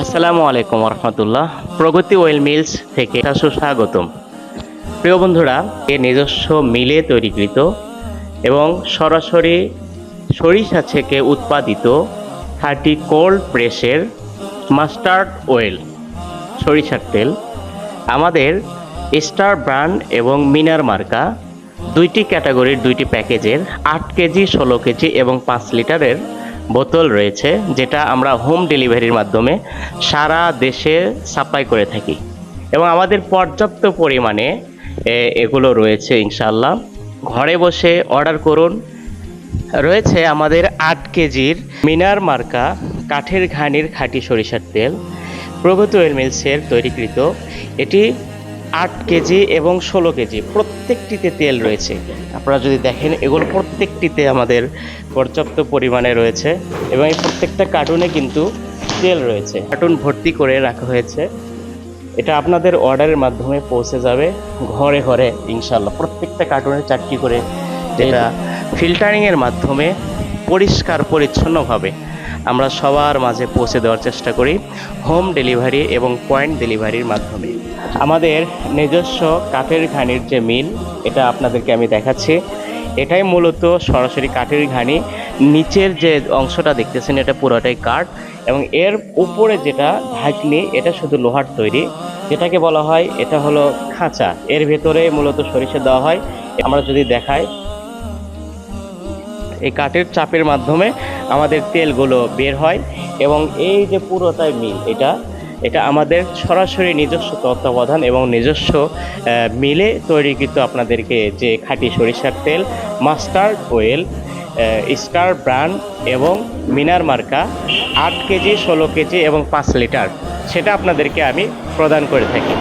আসসালামু আলাইকুম রহমতুল্লাহ প্রগতি well mills থেকে সুস্বাগতম প্রিয় বন্ধুরা, এ নিজস্ব মিলে তৈরিকৃত এবং সরাসরি সরিষা থেকে উৎপাদিত থার্টি কোল্ড প্রেসের মাস্টার্ড অয়েল সরিষার তেল। আমাদের স্টার ব্র্যান্ড এবং মিনার মার্কা দুইটি ক্যাটাগরির দুইটি প্যাকেজের আট কেজি, ষোলো কেজি এবং পাঁচ লিটারের বোতল রয়েছে, যেটা আমরা হোম ডেলিভারির মাধ্যমে সারা দেশে সাপ্লাই করে থাকি। এবং আমাদের পর্যাপ্ত পরিমাণে এগুলো রয়েছে ইনশাল্লাহ ঘরে বসে অর্ডার করুন। রয়েছে আমাদের আট কেজির মিনার মার্কা কাঠের ঘানির খাঁটি সরিষার তেল। প্রগতি অয়েল মিলসের তৈরিকৃত। এটি আট কেজি এবং ষোলো কেজি, প্রত্যেকটিতে তেল রয়েছে। আপনারা যদি দেখেন, এগুলো প্রত্যেকটিতে আমাদের পর্যাপ্ত পরিমাণে রয়েছে এবং এই প্রত্যেকটা কার্টুনে কিন্তু তেল রয়েছে। কার্টুন ভর্তি করে রাখা হয়েছে। এটা আপনাদের অর্ডারের মাধ্যমে পৌঁছে যাবে ঘরে ঘরে ইনশাল্লাহ প্রত্যেকটা কার্টুনে চারটি করে যেটা ফিল্টারিংয়ের মাধ্যমে পরিষ্কার, পরিচ্ছন্নভাবে আমরা সবার মাঝে পৌঁছে দেওয়ার চেষ্টা করি, হোম ডেলিভারি এবং পয়েন্ট ডেলিভারির মাধ্যমে। আমাদের নিজস্ব কাঠের ঘানির যে মিল, এটা আপনাদেরকে আমি দেখাচ্ছি। এটাই মূলত সরাসরি কাঠের ঘানি। নিচের যে অংশটা দেখতেছেন, এটা পুরোটাই কাঠ এবং এর উপরে যেটা ঢাকনি, এটা শুধু লোহার তৈরি। যেটাকে বলা হয়, এটা হলো খাঁচা। এর ভেতরে মূলত সরিষা দেওয়া হয়। আমরা যদি দেখাই, এই কাঠের চাপের মাধ্যমে আমাদের তেলগুলো বের হয় এবং এই যে পুরোটাই মিল, এটা এটা আমাদের সরাসরি নিজস্ব তত্ত্বাবধান এবং নিজস্ব মিলে তৈরিকৃত আপনাদেরকে যে খাঁটি সরিষার তেল, মাস্টার্ড অয়েল স্টার ব্র্যান্ড এবং মিনার মার্কা, আট কেজি, ষোলো কেজি এবং পাঁচ লিটার। সেটা আপনাদেরকে আমি প্রদান করে থাকি।